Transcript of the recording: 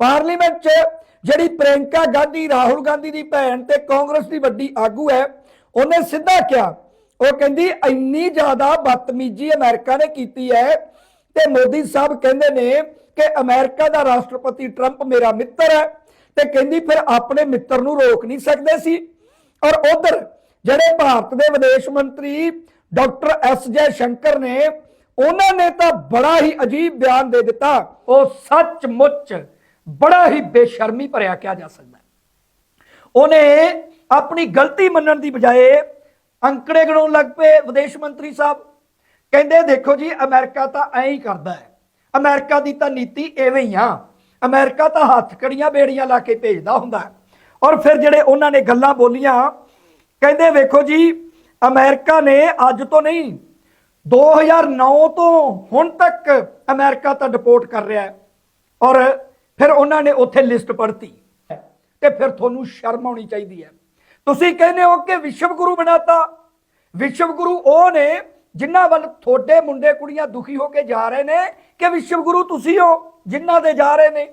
Parliament 'ਚ ਜਿਹੜੀ ਪ੍ਰਿਯੰਕਾ ਗਾਂਧੀ, ਰਾਹੁਲ ਗਾਂਧੀ ਦੀ ਭੈਣ ਤੇ ਕਾਂਗਰਸ ਦੀ ਵੱਡੀ ਆਗੂ ਹੈ, ਉਹਨੇ ਸਿੱਧਾ ਕਿਹਾ, ਉਹ ਕਹਿੰਦੀ, ਇੰਨੀ ਜ਼ਿਆਦਾ ਬਦਤਮੀਜ਼ੀ ਅਮਰੀਕਾ ਨੇ ਕੀਤੀ ਹੈ ਤੇ ਮੋਦੀ ਸਾਹਿਬ ਕਹਿੰਦੇ ਨੇ ਕਿ ਅਮਰੀਕਾ ਦਾ ਰਾਸ਼ਟਰਪਤੀ ਟਰੰਪ ਮੇਰਾ ਮਿੱਤਰ ਹੈ ਤੇ ਕਹਿੰਦੀ ਫਿਰ ਆਪਣੇ ਮਿੱਤਰ ਨੂੰ ਰੋਕ ਨਹੀਂ ਸਕਦੇ ਸੀ। ਔਰ ਉਧਰ ਜਿਹੜੇ ਭਾਰਤ ਦੇ ਵਿਦੇਸ਼ ਮੰਤਰੀ ਡਾਕਟਰ ਐਸ ਜੈ ਸ਼ੰਕਰ ਨੇ, ਉਹਨਾਂ ਨੇ ਤਾਂ ਬੜਾ ਹੀ ਅਜੀਬ ਬਿਆਨ ਦੇ ਦਿੱਤਾ, ਉਹ ਸੱਚਮੁੱਚ ਬੜਾ ਹੀ ਬੇਸ਼ਰਮੀ ਭਰਿਆ ਕਿਹਾ ਜਾ ਸਕਦਾ ਉਹਨੇ ਆਪਣੀ ਗਲਤੀ ਮੰਨਣ ਦੀ ਬਜਾਏ ਅੰਕੜੇ ਗਣਾਉਣ ਲੱਗ ਪਏ ਵਿਦੇਸ਼ ਮੰਤਰੀ ਸਾਹਿਬ। ਕਹਿੰਦੇ, ਦੇਖੋ ਜੀ, ਅਮਰੀਕਾ ਤਾਂ ਐਂ ਹੀ ਕਰਦਾ ਹੈ। ਅਮਰੀਕਾ ਦੀ ਤਾਂ ਨੀਤੀ ਐਵੇਂ ਹੀ ਆ। ਅਮਰੀਕਾ ਤਾਂ ਹੱਥ ਕੜੀਆਂ ਬੇੜੀਆਂ ਲਾ ਕੇ ਭੇਜਦਾ ਹੁੰਦਾ ਔਰ ਫਿਰ ਜਿਹੜੇ ਉਹਨਾਂ ਨੇ ਗੱਲਾਂ ਬੋਲੀਆਂ, ਕਹਿੰਦੇ, ਵੇਖੋ ਜੀ, ਅਮਰੀਕਾ ਨੇ ਅੱਜ ਤੋਂ ਨਹੀਂ 2009 ਤੋਂ ਹੁਣ ਤੱਕ ਅਮਰੀਕਾ ਤਾਂ ਡਿਪੋਰਟ ਕਰ ਰਿਹਾ ਹੈ। ਔਰ ਉਹਨਾਂ ਨੇ ਉੱਥੇ ਲਿਸਟ ਪੜ੍ਹਤੀ ਤੇ ਫਿਰ ਤੁਹਾਨੂੰ ਸ਼ਰਮ ਆਉਣੀ ਚਾਹੀਦੀ ਹੈ। ਤੁਸੀਂ ਕਹਿੰਦੇ ਹੋ ਕਿ ਵਿਸ਼ਵ ਗੁਰੂ ਬਣਾਤਾ। ਵਿਸ਼ਵ ਗੁਰੂ ਉਹ ਨੇ ਜਿਨ੍ਹਾਂ ਵੱਲ ਤੁਹਾਡੇ ਮੁੰਡੇ ਕੁੜੀਆਂ ਦੁਖੀ ਹੋ ਕੇ ਜਾ ਰਹੇ ਨੇ ਕਿ ਵਿਸ਼ਵ ਗੁਰੂ ਤੁਸੀਂ ਹੋ, ਜਿਨ੍ਹਾਂ ਦੇ ਜਾ ਰਹੇ ਨੇ।